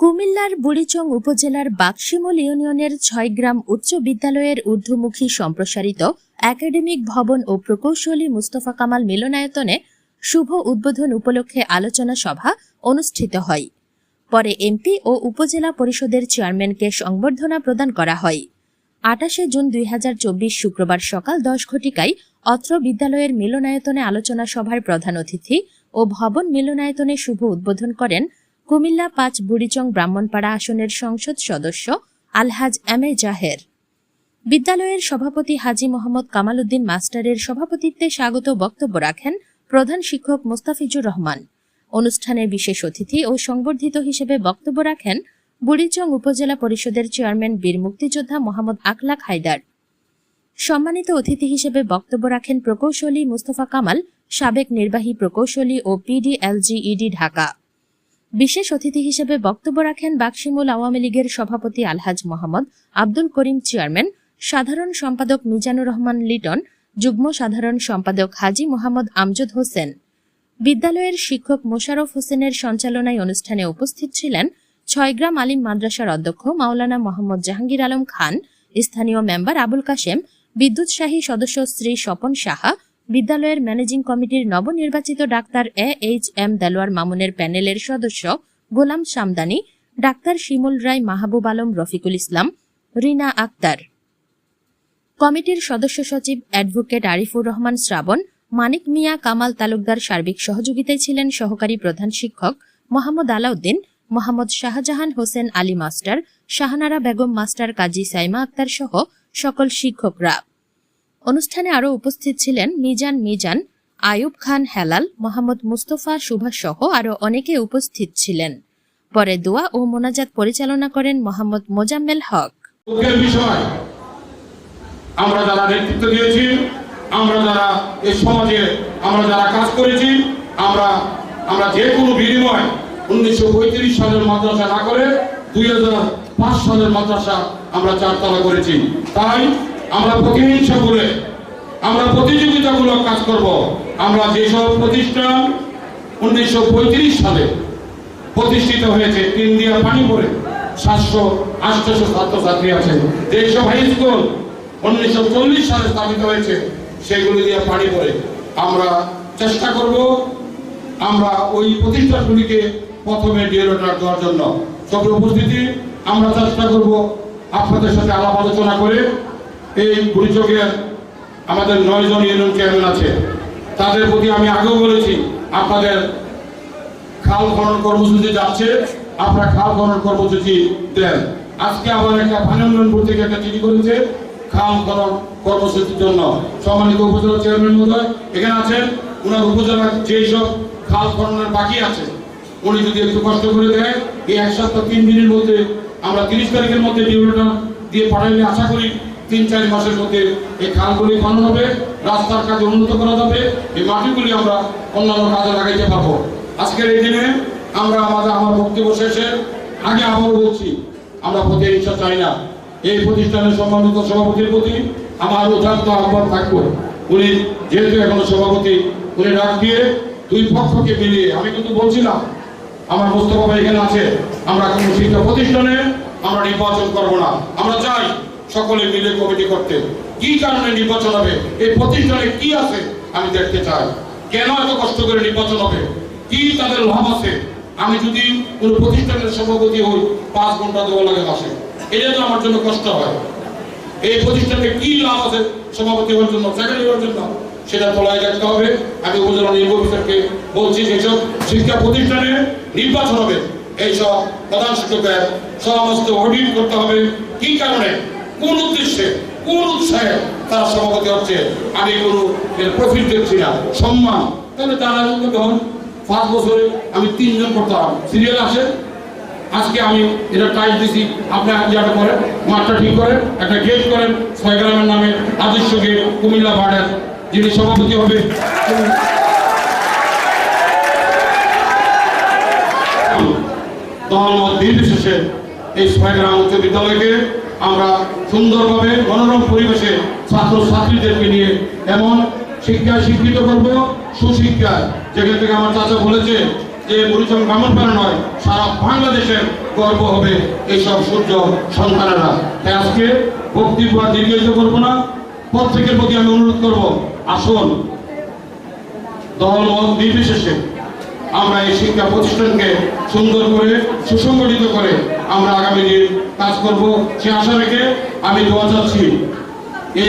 কুমিল্লার বুড়িচং উপজেলার বাক্সিমল ইউনিয়নের ছয় গ্রাম উচ্চ বিদ্যালয়ের ঊর্ধ্বমুখী সম্প্রসারিত একাডেমিক ভবন ও প্রকৌশলী মুস্তফা কামাল মিলনায়তনে শুভ উদ্বোধন উপলক্ষে আলোচনা সভা অনুষ্ঠিত হয়। পরে এমপি ও উপজেলা পরিষদের চেয়ারম্যানকে সংবর্ধনা প্রদান করা হয়। আটাশে জুন দুই হাজার চব্বিশ শুক্রবার সকাল দশ ঘটিকায় অত্র বিদ্যালয়ের মিলনায়তনে আলোচনা সভার প্রধান অতিথি ও ভবন মিলনায়তনে শুভ উদ্বোধন করেন কুমিল্লা পাঁচ বুড়িচং ব্রাহ্মণপাড়া আসনের সংসদ সদস্য আলহাজ এম এ জাহের। বিদ্যালয়ের সভাপতি হাজি মোহাম্মদ কামাল উদ্দিন মাস্টারের সভাপতিত্বে স্বাগত বক্তব্য রাখেন প্রধান শিক্ষক মোস্তাফিজুর রহমান। অনুষ্ঠানে বিশেষ অতিথি ও সংবর্ধিত হিসেবে বক্তব্য রাখেন বুড়িচং উপজেলা পরিষদের চেয়ারম্যান বীর মুক্তিযোদ্ধা মোহাম্মদ আকলাক হায়দার। সম্মানিত অতিথি হিসেবে বক্তব্য রাখেন প্রকৌশলী মুস্তফা কামাল, সাবেক নির্বাহী প্রকৌশলী ও পিডিএলজিইডি ঢাকা। বিশেষ অতিথি হিসেবে বক্তব্য রাখেন বাকশিমুল আওয়ামী লীগের সভাপতি আলহাজ মোহাম্মদ আব্দুল করিম চেয়ারম্যান, সাধারণ সম্পাদক মিজানুর রহমান লিটন, যুগ্ম সাধারণ সম্পাদক হাজি মোহাম্মদ আমজদ হোসেন। বিদ্যালয়ের শিক্ষক মোশারফ হোসেনের সঞ্চালনায় অনুষ্ঠানে উপস্থিত ছিলেন ছয়গ্রাম আলিম মাদ্রাসার অধ্যক্ষ মাওলানা মোহাম্মদ জাহাঙ্গীর আলম খান, স্থানীয় মেম্বার আবুল কাশেম বিদ্যুৎসাহী সদস্য শ্রী স্বপন সাহা বিদ্যালয়ের ম্যানেজিং কমিটির নবনির্বাচিত doctor A H M Delwar মামুনের প্যানেলের সদস্য গোলাম সামদানি ডাক্তার শিমুল রায় মাহবুব আলম রফিকুল ইসলাম, রিনা আক্তার। কমিটির সদস্য সচিব অ্যাডভোকেট আরিফুর রহমান শ্রাবণ, মানিক মিয়া কামাল তালুকদার সার্বিক সহযোগিতায় ছিলেন সহকারী প্রধান শিক্ষক মোহাম্মদ আলাউদ্দিন, মোহাম্মদ শাহজাহান হোসেন আলী মাস্টার, শাহনারা বেগম মাস্টার কাজী সাইমা আক্তার সহ সকল শিক্ষকরা। অনুষ্ঠানে আরও উপস্থিত ছিলেন মিজান মিজান, আয়ুব খান হেলাল, মোহাম্মদ মুস্তফা সুভাষ সহ আরও অনেকে উপস্থিত ছিলেন। পরে দোয়া ও মোনাজাত পরিচালনা করেন মোহাম্মদ মোজাম্মেল হক। আমরা যারা নেতৃত্ব দিয়েছি, আমরা যারা এই সমাজে, আমরা যারা কাজ করেছি, আমরা আমরা যে কোনো বিনিময় উনিশশো পঁয়ত্রিশ সালের মাদ্রাসা না করে দুই পাঁচ সালের মাদ্রাসা আমরা চারতলা করেছি। তাই আমরা প্রতিহিংসা করে আমরা প্রতিযোগিতামূলক কাজ করব। আমরা যেসব প্রতিষ্ঠান উনিশশো পঁয়ত্রিশ সালে প্রতিষ্ঠিত হয়েছে তিন দিয়া পানি পড়ে সাতশো আটশোশো ছাত্রছাত্রী আছে যেসব হাই স্কুল উনিশশো চল্লিশ সালে স্থাপিত হয়েছে, সেগুলি দিয়ে পানি পড়ে আমরা চেষ্টা করব। আমরা ওই প্রতিষ্ঠানগুলিকে প্রথমে ডিএলওটা দেওয়ার জন্য। সব উপস্থিতি, আমরা চেষ্টা করব আপনাদের সাথে আলাপ আলোচনা করে এই পরিচকের আমাদের নয়জন ইউনিয়ন চেয়ারম্যান আছে। তাদের প্রতি আমি আগেও বলেছি, আপনাদের খাল খনন কর্মসূচি যাচ্ছে, আপনারা খাল খনন কর্মসূচি দেন। আজকে আবার একটা ফাইনাল বোর্ড থেকে একটা চিঠি করেছে, খাল খনন কর্মসূচির জন্য। সম্মানিত উপজেলা চেয়ারম্যান মহোদয়, এখানে আছেন ওনার উপজেলার যেই সব খাল খননের বাকি আছে, উনি যদি একটু কষ্ট করে দেয়, এই এক সপ্তাহ তিন দিনের মধ্যে আমরা তিরিশ তারিখের মধ্যে ডিউটা দিয়ে পাঠাইলে আশা করি তিন চার মাসের মধ্যে এই খালগুলি খনন হবে, রাস্তার কাজে উন্নত করা যাবে, এই মাটিগুলি আমরা অন্যান্য কাজে লাগাইতে পারব। আজকের এই দিনে আমরা আমাদের, আমার বক্তব্য শেষে আগে আবার বলছি, আমরা প্রতি ইচ্ছা চাই না। এই প্রতিষ্ঠানের সম্মানিত সভাপতির প্রতি আমার উদার্ত আহ্বান থাকব। উনি যেহেতু এখনও সভাপতি, উনি ডাক দিয়ে দুই পক্ষকে মিলিয়ে, আমি কিন্তু বলছিলাম, আমার মোস্তফা এখানে আছে, আমরা কোনো শিক্ষা প্রতিষ্ঠানে আমরা নির্বাচন করব না। আমরা চাই সকলে মিলে কমিটি করতে। কি কারণে নির্বাচন হবে? এই প্রতিষ্ঠানে কি আছে? আমি দেখতে চাই। কেন এত কষ্ট করে নির্বাচন হবে? কি তাদের লাভ আছে? আমি যদি কোনো প্রতিষ্ঠানের সভাপতি হই, পাঁচ ঘণ্টা দেওয়া লাগে মাসে। এটা তো আমার জন্য কষ্ট হয়। এই প্রতিষ্ঠানে কি লাভ আছে? সভাপতি হওয়ার জন্য, সেক্রেটারি হওয়ার জন্য? সেটা তোলায় দেখতে হবে। আমি উপজেলা নির্বাহী অফিসারকে বলছি, যেসব শিক্ষা প্রতিষ্ঠানে নির্বাচন হবে, এইসব প্রধান শিক্ষকের সমস্ত অডিট করতে হবে। কি কারণে? কোন উদ্দেশ্যে, কোন উৎসাহে তারা সভাপতি হচ্ছে? আমি কোনো প্রফিট দেখছি না। সম্মান। তাহলে তারা যখন পাঁচ বছরে আমি তিনজন করতাম। সিরিয়াল আসে। আজকে আমি এটা টাইট দিছি। আপনি যেটা করেন? মাঠটা ঠিক করেন, একটা গেট করেন। ছয় গ্রামের নামে আদর্শ গেট কুমিল্লা ভাড়ের যিনি সভাপতি হবে মত নির্বিশেষে এই ছয় গ্রাম উচ্চ বিদ্যালয়কে আমরা সুন্দরভাবে মনোরম পরিবেশে ছাত্র ছাত্রীদেরকে নিয়ে এমন শিক্ষায় শিক্ষিত করব সুশিক্ষায় যেখান থেকে আমার চাচা বলেছে যে পরিচয় ব্রাহ্মণপাড়া নয়, সারা বাংলাদেশের গর্ব হবে এইসব সূর্য সন্তানেরা। তাই আজকে বক্তব্য দীর্ঘায়িত করব না। প্রত্যেকের প্রতি আমি অনুরোধ করব, আসুন দল মত নির্বিশেষে আমরা এই শিক্ষা প্রতিষ্ঠানকে সুন্দর করে সুসংগঠিত করে আমরা আগামী দিন কাজ করব সে আশা রেখে আমি দোয়া চাচ্ছি। এই